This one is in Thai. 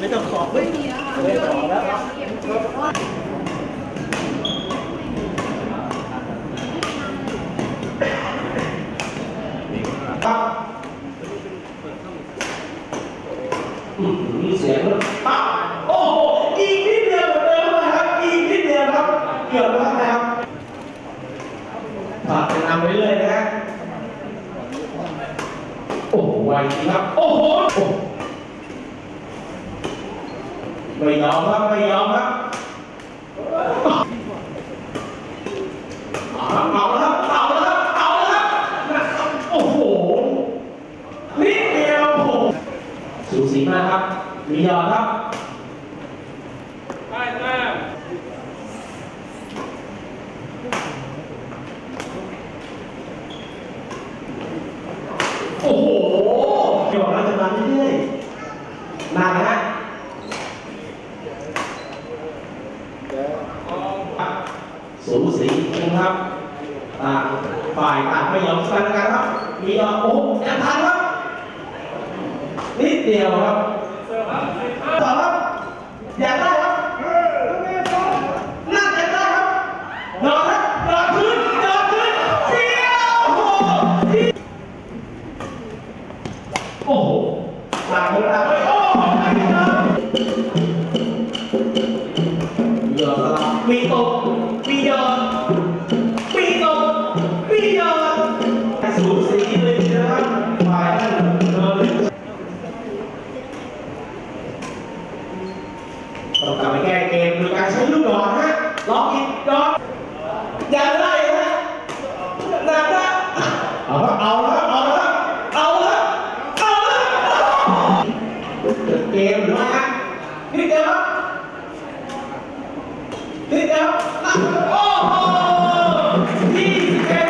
ไม่ต้องขอไม่มีไม่ต้องขอแล้วครับครับอื้อหือเสียงมันปั๊บโอ้โหอีกนิดเดียวเหมือนเดิมนะครับอีกนิดเดียวครับเกือบแล้วนะครับฝากจะนำไปเรื่อยนะฮะโอ้โหไวจริงครับ โอ้โห ไม่ยอมครับไม่ยอมครับเอาแล้วครับเอาแล้วครับเอาแล้วครับโอ้โหนิดเดียวโอ้โหสูสีมากครับมียอมครับได้แต้มโอ้โหเดี๋ยวเราจะมาเรื่อยๆมานะฮะ ออก สูสีจริงครับต่างฝ่ายต่างไม่ยอมกันกันครับ มีอโอ้โหยังทันครับนิดเดียวครับสิร์ฟครับสิบห้าต่อครับอยากได้ครับน่าจะได้ครับนอนครับนอนพื้นนอนพื้นเดียวโอ้โหโอ้โหต่างคนต่าง ต้องกลับไปแก้เกมโดยการใช้ลูกดอกฮะล็อกอีกดอกอย่าได้ฮะอยากได้เอาละเอาละเอาละเอาละเอาละเกมหรือว่าฮะนี่เดียวครับนี่เดียวโอ้โหยี่เอ็